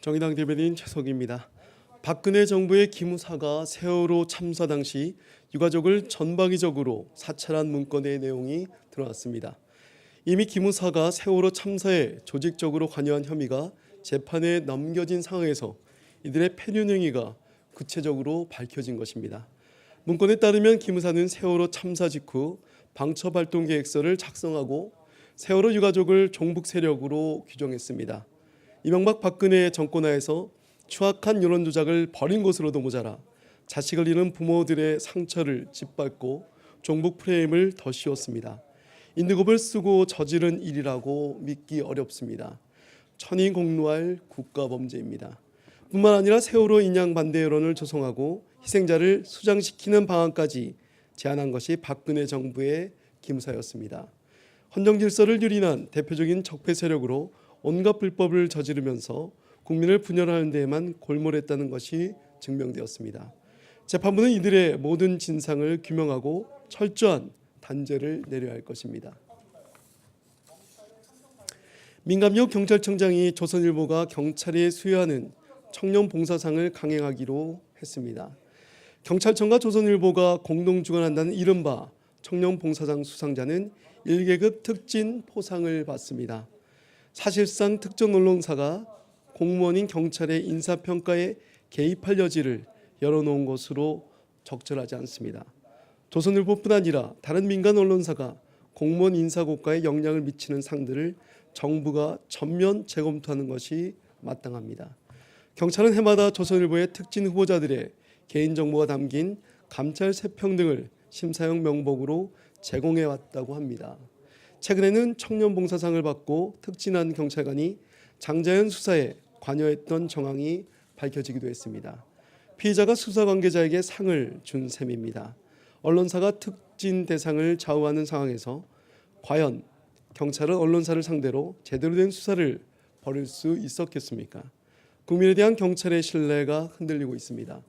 정의당 대변인 최석입니다. 박근혜 정부의 기무사가 세월호 참사 당시 유가족을 전방위적으로 사찰한 문건의 내용이 드러났습니다. 이미 기무사가 세월호 참사에 조직적으로 관여한 혐의가 재판에 넘겨진 상황에서 이들의 폐륜 행위가 구체적으로 밝혀진 것입니다. 문건에 따르면 기무사는 세월호 참사 직후 방첩 활동 계획서를 작성하고 세월호 유가족을 종북 세력으로 규정했습니다. 이명박 박근혜 정권 하에서 추악한 여론 조작을 벌인 것으로도 모자라 자식을 잃은 부모들의 상처를 짓밟고 종북 프레임을 더 씌웠습니다. 인드급을 쓰고 저지른 일이라고 믿기 어렵습니다. 천이 공로할 국가 범죄입니다. 뿐만 아니라 세월호 인양 반대 여론을 조성하고 희생자를 수장시키는 방안까지 제안한 것이 박근혜 정부의 기무사였습니다. 헌정 질서를 유린한 대표적인 적폐 세력으로 온갖 불법을 저지르면서 국민을 분열하는 데에만 골몰했다는 것이 증명되었습니다. 재판부는 이들의 모든 진상을 규명하고 철저한 단죄를 내려야 할 것입니다. 민감역 경찰청장이 조선일보가 경찰에 수여하는 청년 봉사상을 강행하기로 했습니다. 경찰청과 조선일보가 공동 주관한다는 이른바 청년 봉사상 수상자는 1계급 특진 포상을 받습니다. 사실상 특정 언론사가 공무원인 경찰의 인사평가에 개입할 여지를 열어놓은 것으로 적절하지 않습니다. 조선일보뿐 아니라 다른 민간 언론사가 공무원 인사고과에 영향을 미치는 상들을 정부가 전면 재검토하는 것이 마땅합니다. 경찰은 해마다 조선일보의 특진 후보자들의 개인정보가 담긴 감찰 세평 등을 심사용 명목으로 제공해 왔다고 합니다. 최근에는 청년 봉사상을 받고 특진한 경찰관이 장자연 수사에 관여했던 정황이 밝혀지기도 했습니다. 피의자가 수사 관계자에게 상을 준 셈입니다. 언론사가 특진 대상을 좌우하는 상황에서 과연 경찰은 언론사를 상대로 제대로 된 수사를 벌일 수 있었겠습니까? 국민에 대한 경찰의 신뢰가 흔들리고 있습니다.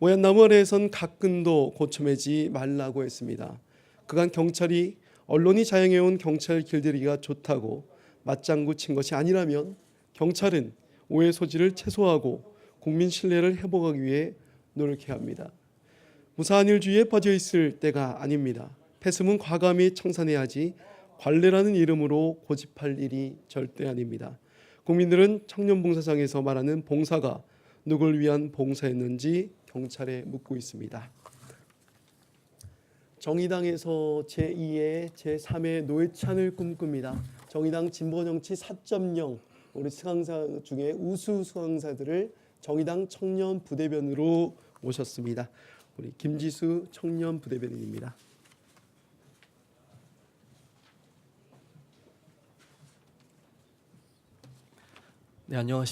오얏나무 아래에선 가끈도 고쳐매지 말라고 했습니다. 그간 경찰이 언론이 자행해온 경찰 길들이기가 좋다고 맞장구 친 것이 아니라면 경찰은 오해 소지를 최소화하고 국민 신뢰를 회복하기 위해 노력해야 합니다. 무사한 일주의에 빠져 있을 때가 아닙니다. 패스은 과감히 청산해야지 관례라는 이름으로 고집할 일이 절대 아닙니다. 국민들은 청년봉사상에서 말하는 봉사가 누굴 위한 봉사였는지 경찰에 묻고 있습니다. 정의당에서 제2의 제3의 노회찬을 꿈꿉니다. 정의당 진보정치 4.0 우리 수강사 중에 우수 수강사들을 정의당 청년 부대변으로 모셨습니다. 우리 김지수 청년 부대변인입니다. 네 안녕하십니까.